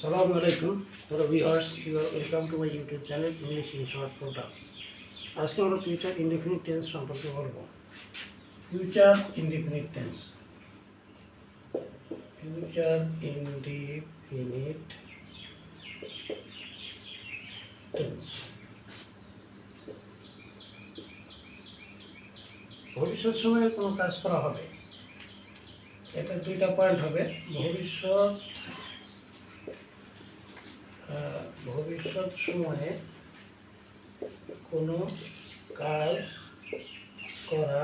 Assalamu alaikum, hello viewers, you are welcome to my YouTube channel English in Short Program. আজকে আমরা future indefinite tense সম্পর্কে বলব। Future indefinite tense future indefinite tense ভবিষ্যৎ সময়ে কোনো কাজ করা হবে। এটা দুইটা পয়েন্ট হবে। ভবিষ্যৎ ভবিষ্যৎ সময়ে কোনো কাজ করা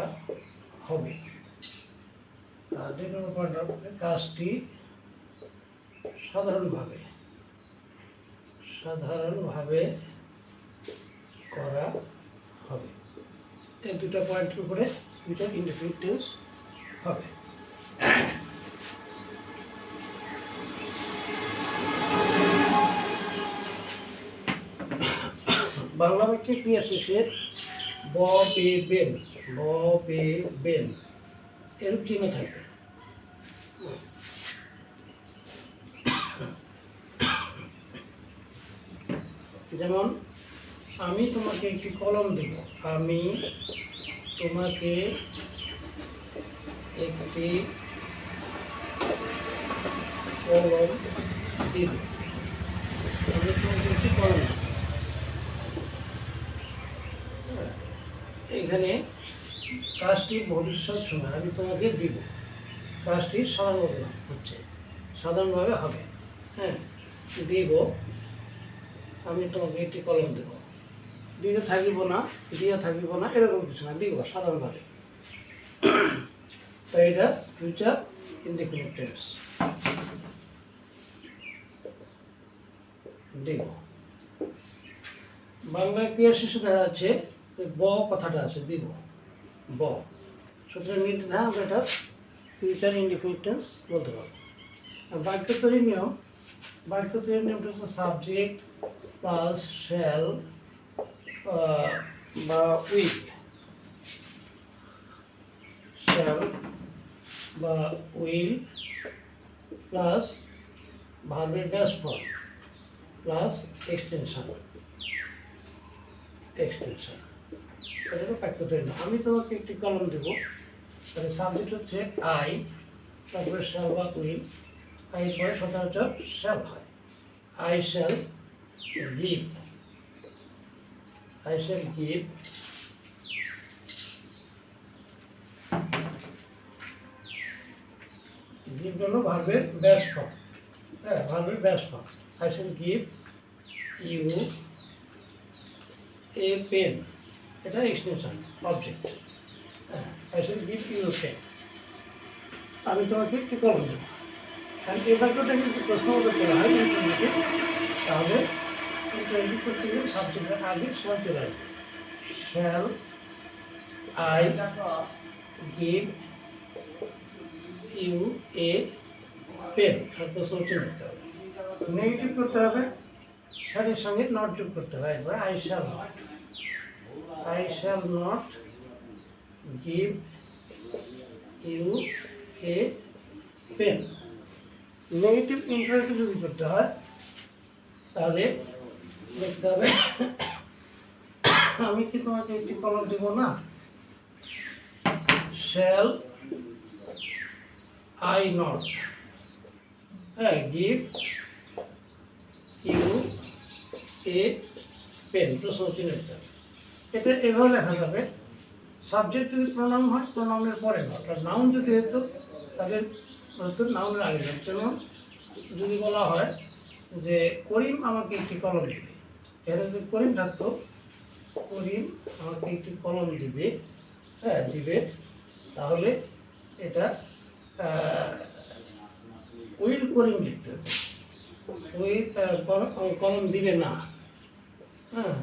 হবে। হবে কাজটি সাধারণভাবে সাধারণভাবে করা হবে। এই দুটো পয়েন্টের উপরে দুইটা ইন্ডিপেন্ডেন্স হবে। বাংলা বাক্যে কি এসেছে ব, বে, বেন। ব, বে, বেন। এরূপ চিহ্ন থাকবে। যেমন, আমি তোমাকে একটি কলম দেব। আমি তোমাকে একটি কলম দিব আমি তোমাকে একটি কলম দেব এখানে কাজটি ভবিষ্যৎ সময়, আমি তোমাকে দিব। কাজটি সাধারণভাবে হচ্ছে, সাধারণভাবে হবে। হ্যাঁ দিব। আমি তোমাকে একটি কলম দেব। দিয়ে থাকিব না, দিয়ে থাকিব না, এরকম কিছু না, দিব সাধারণভাবে। তাই এটা ফিউচার ইনডিফিনিট টেন্স দিব। বাংলায় ক্রিয়া শিশু দেখা যাচ্ছে ব কথাটা আছে, দিব। ব। সুতরাং আমরা এটা ফিউচার ইন্ডিপেন্ডেন্স বলতে পারব। আর বাক্য তৈরির নিয়ম বাক্য তৈরির নিয়মটা হচ্ছে সাবজেক্ট প্লাস শ্যাল বা উইল শ্যাল বা উইল প্লাস ভার্বের ড্যাশ প্লাস এক্সটেনশন এক্সটেনশন না আমি তোমাকে একটি কলম দেবো। তাহলে সাবজেক্ট হচ্ছে আই তারপরে শ্যাল বা উইল আই পরে সচরাচর শ্যাল হয়। I shall give I shall give give হলো ভার্বের ব্যাস ফর্ম হ্যাঁ ভার্বের base form I shall give you a pen এটা এক্সটেনশন অবজেক্ট হ্যাঁ গিভ ইউ পেন আমি তোমাকে একটি কলম দেবো। কারণ এই বাক্যটা কিন্তু প্রশ্ন করতে হয় তাহলে করতে গেলে সাবজেক্টের আগে শ্যাল চলে আসবে। Shall I give you a pen আর প্রশ্ন নিতে হবে। নেগেটিভ করতে হবে শ্যালের সঙ্গে নট যোগ করতে হবে I shall not I shall not give you a pen negative interactive যদি করতে হয়, তাহলে লিখতে হবে, আমি কি তোমাকে একটি কলম দেব না? শ্যাল আই নট হ্যাঁ গিভ ইউ এ পেন প্রশ্ন চিহ্ন। এটা এভাবে লেখা যাবে সাবজেক্ট যদি প্রণাম হয় প্রণামের পরে আর নাউন যদি হতো, তাহলে হতো নাউনের আগে যেমন যদি বলা হয় যে, করিম আমাকে একটি কলম দিবে। এখানে যদি করিম থাকতো, করিম আমাকে একটি কলম দিবে। হ্যাঁ দিবে। তাহলে এটা উইল করিম লিখতে হবে। উইল কলম দিবে না। হ্যাঁ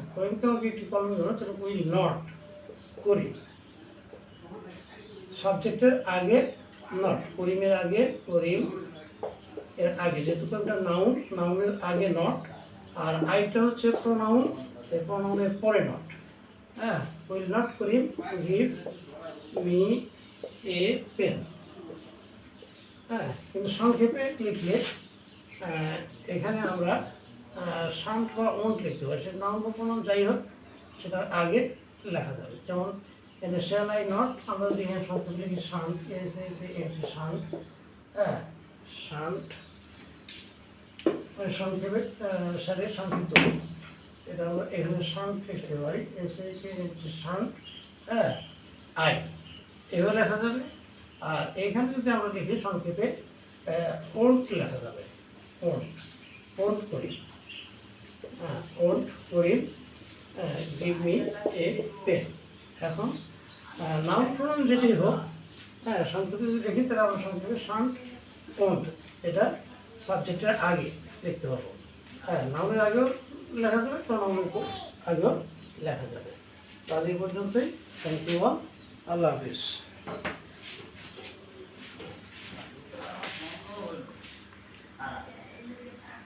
একটি কলম না তাহলে উইল নট করিম সাবজেক্টের আগে নট করিমের আগে করিম, এর আগে, যেহেতু একটা নাউন নাউনের আগে নট আর আইটা হচ্ছে প্রোনাউন এই প্রোনাউনের পরে নট হ্যাঁ will not Karim give me a pen হ্যাঁ কিন্তু সংক্ষেপে লিখলে এখানে আমরা সাউন্ড বা ওন্ট লিখতে পারি সেটা নাম বা প্রোনাউন যাই হোক, সেটা আগে লেখা যাবে। যেমন এখানে শ্যাল আই নট আমরা যদি এখানে শব্দ লিখি, শান্ত, এস এস এস, শান্ত হ্যাঁ শান্ত মানে সংক্ষেপে স্যারের সংক্ষিপ্ত এটা আমরা এখানে শান্ত লিখতে পারি, এস এস শান্ত হ্যাঁ আই এভাবে লেখা যাবে, আর এখানে যদি আমরা লিখি সংক্ষেপে ওল্ড লেখা যাবে ওল্ড ওল্ড করি। ওল্ড করি গিভ মি এ পেন এখন নাউন প্রোনাউন যেটি হোক হ্যাঁ সংক্ষেপে যদি দেখি, তাহলে আমরা সংক্ষেপে শান্ত ওল্ড এটা সাবজেক্টের আগে লিখতে পারব হ্যাঁ নাউনের আগেও লেখা যাবে প্রোনাউনের আগেও লেখা যাবে। তাহলে পর্যন্তই। থ্যাংক ইউ অল আল্লাহ হাফিজ।